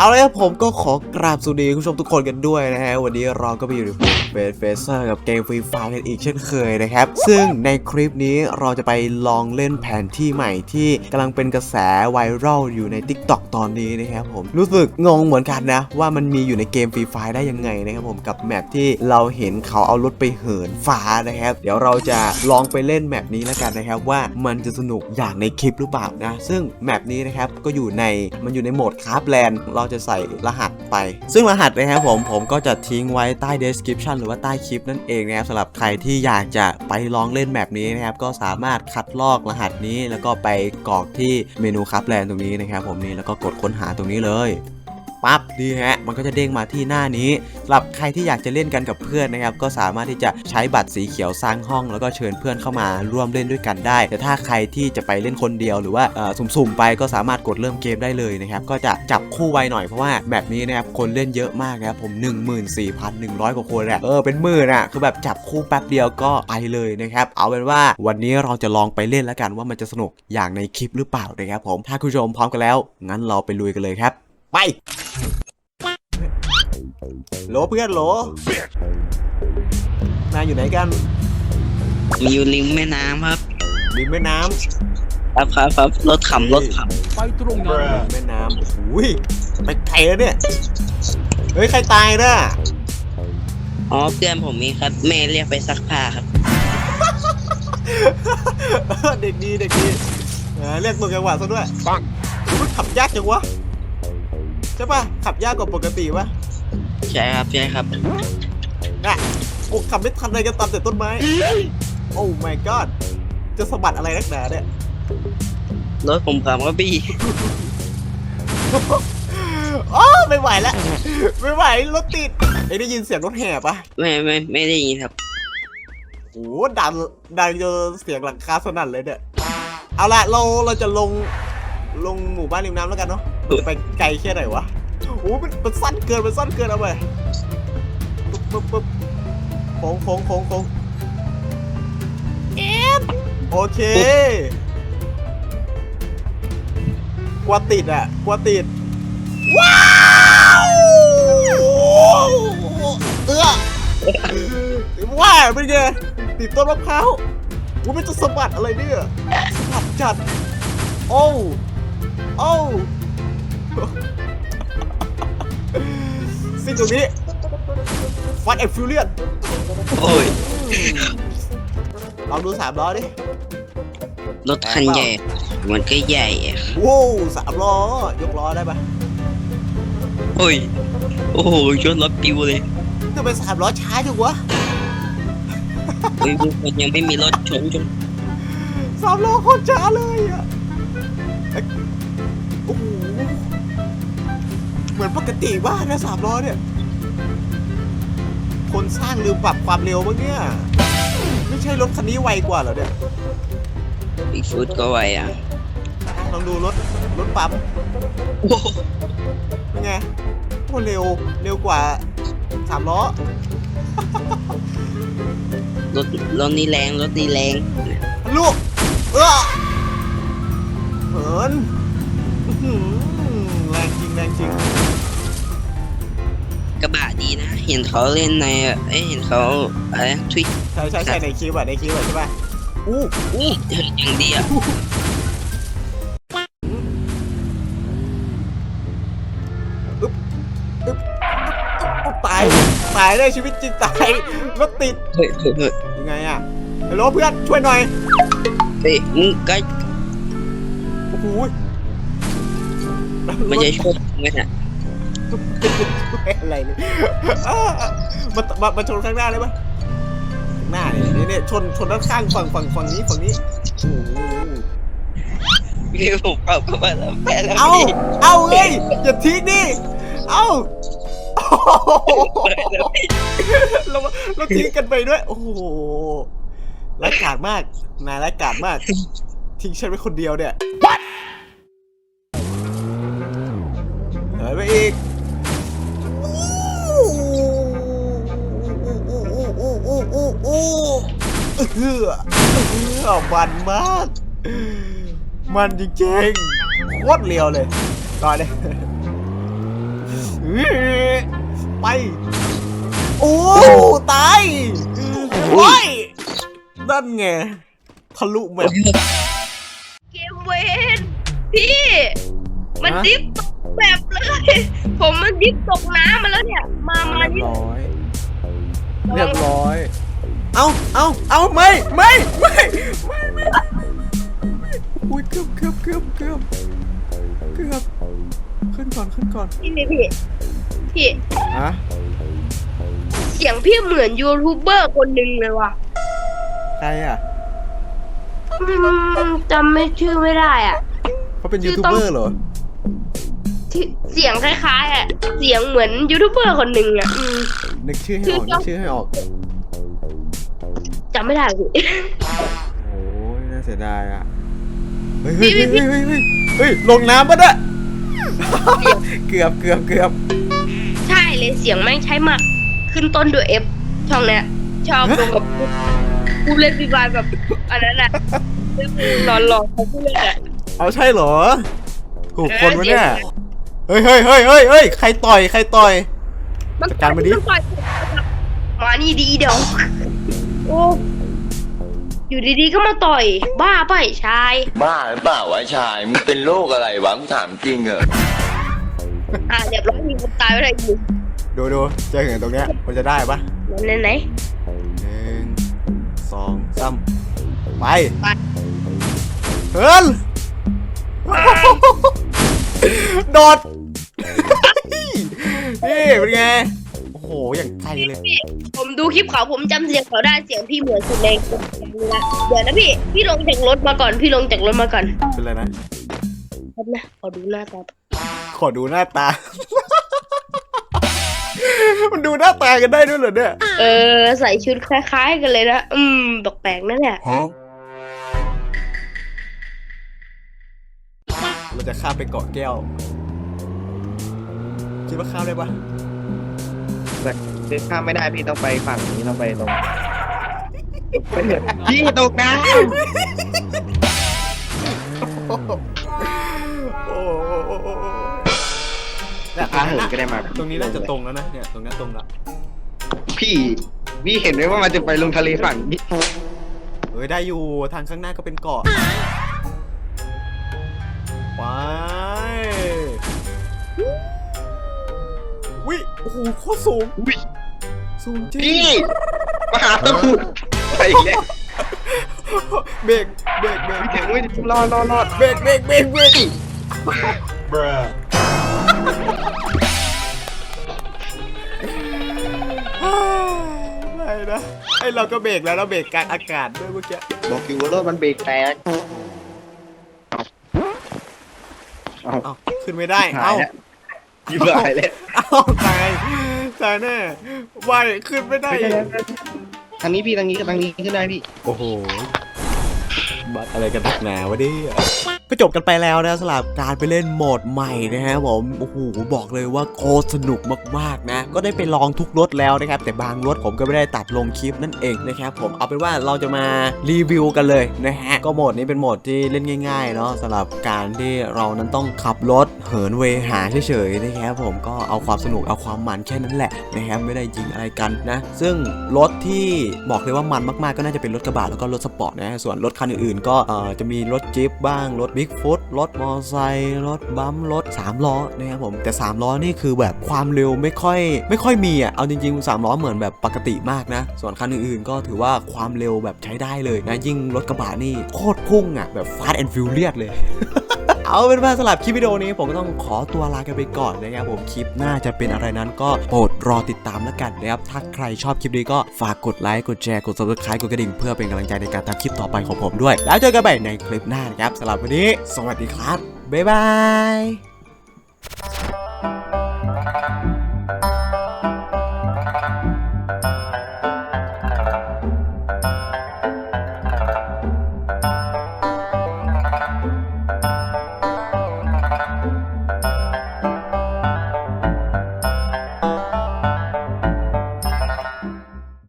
เอาลยครับผมก็ขอกราบสวัสดีคุณผู้ชมทุกคนกันด้วยนะฮะ วันนี้เราก็ไปอยู่ในเฟสเฟเซอร์กับเกมฟรีไฟกันอีกเช่นเคยนะครับ ซึ่งในคลิปนี้เราจะไปลองเล่นแผนที่ใหม่ที่กำลังเป็นกระแสไวรัลอยู่ใน Tik t o k ตอนนี้นะครับผมรู้สึกงงเหมือนกันนะ ว่ามันมีอยู่ในเกมฟรีไฟได้ยังไงนะครับผมกับแมปที่เราเห็นเขาเอารถไปเหินฟ้านะครับ เดี๋ยวเราจะลองไปเล่นแมปนี้แล้วกันนะครับว่ามันจะสนุกอย่างในคลิปหรือเปล่านะซึ่งแมปนี้นะครับก็อยู่ในมันอยู่ในโหมดคราฟแลนด์เราจะใส่รหัสไป ซึ่งรหัสนะครับผมผมก็จะทิ้งไว้ใต้ description หรือว่าใต้คลิปนั่นเองนะครับสำหรับใครที่อยากจะไปลองเล่นแบบนี้นะครับก็สามารถคัดลอกรหัสนี้ แล้วก็ไปกรอกที่เมนูคับแลนด์ตรงนี้นะครับผมนี่แล้วก็กดค้นหาตรงนี้เลย ปั๊บดีฮะมันก็จะเด้งมาที่หน้านี้สำหรับใครที่อยากจะเล่นกันกับเพื่อนนะครับก็สามารถที่จะใช้บัตรสีเขียวสร้างห้อง แล้วก็เชิญเพื่อนเข้ามาร่วมเล่นด้วยกันได้ แต่ถ้าใครที่จะไปเล่นคนเดียวหรือว่าสุ่มๆไปก็สามารถกดเริ่มเกมได้เลยนะครับก็จะจับคู่ไวหน่อยเพราะว่าแบบนี้นะครับคนเล่นเยอะมากนะครับผม 14,100 กว่าคนแหละเออเป็นหมื่นอะคือแบบจับคู่แป๊บเดียวก็ไปเลยนะครับเอาเป็นว่าวันนี้เราจะลองไปเล่นแล้วกันว่ามันจะสนุกอย่างในคลิปหรือเปล่านะครับผมถ้าคุณผู้ชมพร้อมกันแล้วงั้นเราไปลุยกันเลยครับ ไป โหลเพื่อนโหลนายอยู่ไหนกันมีอยู่ริมแม่น้ำครับริมแม่น้ครับครับครับรถขำรถขไปตรงำนั้นริมแม่น้ำโอ้โหยไปไกลแล้วเนี่ย เฮ้ย ใครตายน่ะำอ๋อเพื่อนผมมีครับ แม่เรียกไปซักผ้าครับ เออเด็กดีเด็กดีเออเรียกตัวจังหวะซะด้วยปังมันขับยากจังวะ ใช่ปะขับยากกว่าปกติปะใช่ครับใช่ครับน่ะโอ้ขับไม่ทันเลยกันตามแต่ต้นไม้ โอ้ my god จะสะบัดอะไรนักหนาเนี่ยรถผมขับก็บี้โอ้ไม่ไหวแล้วไม่ไหวรถติดไอ้ได้ยินเสียงรถแห่ปะไม่ไม่ไม่ได้ยินครับโอ้โหดังดังจนเสียงหลังคาสนั่นเลยเนี่ยเอาละเราเราจะลง ลงหมู่บ้านริมน้ำแล้วกันเนาะจะไปไกลแค่ไหนวะโอ้โหมันมันสั้นเกินมันสั้นเกินเอาไปปึ๊บปึ๊บปึ๊บโค้งโค้งโค้งโค้งเอ็ดโอเคกลัวติดอะกลัวติด ว้าวเอื้อว่าเป็นไงติดต้นมะพร้าวว่ามันจะสะบัดอะไรเนี่ยสะบัดจัด โอ้ โอ้สิ่งตรงนี้ฟันเอ็กฟิวเลียนโอ้ยลองดูสามล้อดิ รถคันใหญ่ มันก็ใหญ่อะโว้วสามล้อยกล้อได้ปะโอ้ย โอ้โหชนรถปิวเลยทำไมสามล้อช้าจังวะเฮ้ยมันยังไม่มีรถชนชนสามล้อโคตรช้าเลยอะ เหมือนปกติบ้านนะสามล้อเนี่ย คนสร้างลืมปรับความเร็วบ้างเนี่ย ไม่ใช่รถคันนี้ไวกว่าเหรอเนี่ยบิ๊กฟุตก็ไวอะอะลองดูรถรถปั๊มโอ้โหเป็นไงโคตรเร็วเร็วกว่าสามล้อ รถรถนี้แรงรถนี้แรงลูกเออเหินอื้อหือ แรงจริงแรงจริงกระบะดีนะ เห็นเขาเล่นในเอ้ยเห็นเขาอะไรทวิตใช่ใช่ใช่ในคลิปอะในคลิปอะใช่ป่ะอู้นี่เฮ้ยอย่างดีอะตายตายได้ชีวิตจริงตายรถติดเฮ้ยเฮ้ยเฮ้ยยังไงอะฮัลโหลเพื่อนช่วยหน่อยเฮ้ยมึงก็โอ้โห มันจะช่วยไหมน่ะอะไรเลยอ้ามามามาชนข้างหน้าเลยปะข้างหน้าเนี่ยนี่เนี่ยชนชนด้านข้างฝั่งฝั่งฝั่งนี้ฝั่งนี้โอ้โหพี่ผมเอาเข้ามาแล้วแพ้แล้วเอาพี่เอาเอ้ยอย่าทิ้งดิเอาโอ้โหแล้วพี่เราเราทิ้งกันไปด้วย โอ้โหร้ายกาจมากนายร้ายกาจมาก ทิ้งฉันไว้คนเดียวเนี่ย อีกเฮือเฮือมันมาก มันจริงๆโคตรเลียวเลยต่อเลยไป โอ้ตายโอ้ยนั่นไงทะลุแมปเกมเวนพี่ มันฮะดิฟตก แบบเลย ผมมันดิฟตกน้ำมาแล้วเนี่ย มามาเรียบนี่ร้อย เรียบร้อย เอาเอาเอาไม่ไม่ไม่ไม่ไม่ไม่อุ้ยเกือบเกือบเกือบเกือบเกือบขึ้นก่อนขึ้นก่อนนี่นี่พี่พี่ ฮะเสียงพี่เหมือนยูทูบเบอร์คนหนึ่งเลยว่ะใครอะอืมจำไม่ชื่อไม่ได้อะ เขาเป็นชื่ยูอทูบต้องเบอร์เหรอที่เสียงคล้ายๆอะ เสียงเหมือนยูทูบเบอร์คนหนึ่งอะอืมนึกชื่อให้ออกนึกชื่อให้ออก จำไม่ได้พี่ โอ้ยน่าเสียดายอะ เฮ้ยเฮ้ยเฮ้ยเฮ้ยเฮ้ยเฮ้ยเฮ้ยลงน้ำปะเนี่ย เกือบเกือบเกือบใช่เลยเสียงแม่งใช้มาก ขึ้นต้นด้วยเอฟช่องเนี้ยชอบลงกับผู้เล่นฟรีไฟร์แบบอันนั้นอะเล่นนอนหลอกเขาผู้เล่นอะเอาใช่เหรอถูกเออคนวะเนี่ย เสียงเฮ้ยเฮ้ยเฮ้ยเฮ้ยเฮ้ยใครต่อยใครต่อยมันจัดการมันดิ ปล่อยมานี่ดีเดี๋ยวโอ้อยู่ดีๆก็มาต่อย บ้าไปะไอ้ชายบ้าหรือเปล่าวะชายมึงเป็นโรคอะไรวะมึงถามจริงเหรออะเรียบร้อยมีคนตายไปเลยอยู่ดูดูเจอเห็นตรงเนี้ยมันจะได้ปะไหนไหนหนึ่งสองสามไปไปเฮิร์นโดดนี่ เป็นไง โอ้โห อย่างไกลเลย ผมดูคลิปเขาผมจำเสียงเขาได้เสียงพี่เหมือนสุดในนี้ละเดี๋ยวนะพี่ พี่ลงจากรถมาก่อน พี่ลงจากรถมาก่อนเป็นไรนะ แป๊บนะขอดูหน้าตาขอดูหน้าตา มันดูหน้าตากันได้ด้วยเหรอเนี่ย เออ ใส่ชุดคล้ายๆกันเลยนะ อืมแปลกๆนั่นแหละ เราจะข้ามไปเกาะแก้ว คิดว่าข้ามได้ปะ แต่เดินข้ามไม่ได้พี่ต้องไปฝั่งนี้ต้องไปตรงไปเถอะพี่ตกน้โอ้โหำอาเหินก็ได้มาตรงนี้น่าจะตรงแล้วนะเนี่ยตรงนี้ตรงละพี่พี่เห็นไหมว่ามันจะไปลงทะเลฝั่งนี้เฮ้ยได้อยู่ทางข้างหน้าก็เป็นเกาะ หโคตรสูงอุ๊ยสูงจริงพี่มหาสมุทรไปอีกแล้วเบรกเบรกเบรกพี่ถึงไม่รอดรอดรอดเบรกเบรกเบรกเบรกไม่นะไอเราก็เบรกแล้วเราเบรกกลางอากาศด้วยเมื่อกี้บอกอยู่ว่ารถมันเบรกแตก เอาเอ้าขึ้นไม่ได้หาเอ้ายแล้ว ยิบหายแล้วเอ้าตายตายแน่ว่ายขึ้นไม่ได้ทางนี้พี่ทางนี้ทางนี้ขึ้นได้พี่ โอ้โห บัตรอะไรกันตักหนาวะเนี่ย ก็จบกันไปแล้วนะสำหรับการไปเล่นโหมดใหม่นะฮะผมโอ้โหบอกเลยว่าโคตรสนุกมากๆนะ ก็ได้ไปลองทุกรถแล้วนะครับ แต่บางรถผมก็ไม่ได้ตัดลงคลิปนั่นเองนะครับผมเอาเป็นว่าเราจะมารีวิวกันเลยนะฮะก็โหมดนี้เป็นโหมดที่เล่นง่ายๆเนาะสำหรับการที่เรานั้นต้องขับรถเหินเวหาเฉยๆนะครับผมก็เอาความสนุกเอาความมันแค่นั้นแหละนะครับไม่ได้ยิงอะไรกันนะ ซึ่งรถที่บอกเลยว่ามันมากๆ ก็น่าจะเป็นรถกระบะแล้วก็รถสปอร์ตนะฮะส่วนรถคันอื่นๆก็จะมีรถจิ๊บบ้างรถบิ๊กฟุตรถมอไซค์รถบัมรถ3ล้อนะครับผมแต่3ล้อนี่คือแบบความเร็วไม่ค่อย ไม่ค่อยมีอะเอาจริงๆ3ล้อเหมือนแบบปกติมากนะ ส่วนคันอื่นๆก็ถือว่าความเร็วแบบใช้ได้เลยนะยิ่งรถกระบะนี่โคตรพุ่งอะแบบฟาสต์แอนด์ฟิวเลียเลย เอาเป็นว่าสำหรับคลิปวิดีโอนี้ผมก็ต้องขอตัวลากันไปก่อนนะครับผมคลิปหน้าจะเป็นอะไรนั้นก็โปรดรอติดตามแล้วกันนะครับถ้าใครชอบคลิปนี้ก็ฝากกดไลค์กดแชร์กด subscribe กดกระดิ่งเพื่อเป็นกำลังใจในการทำคลิปต่อไปของผมด้วย แล้วเจอกันใหม่ในคลิปหน้านะครับสำหรับวันนี้ สวัสดีครับบ๊ายบาย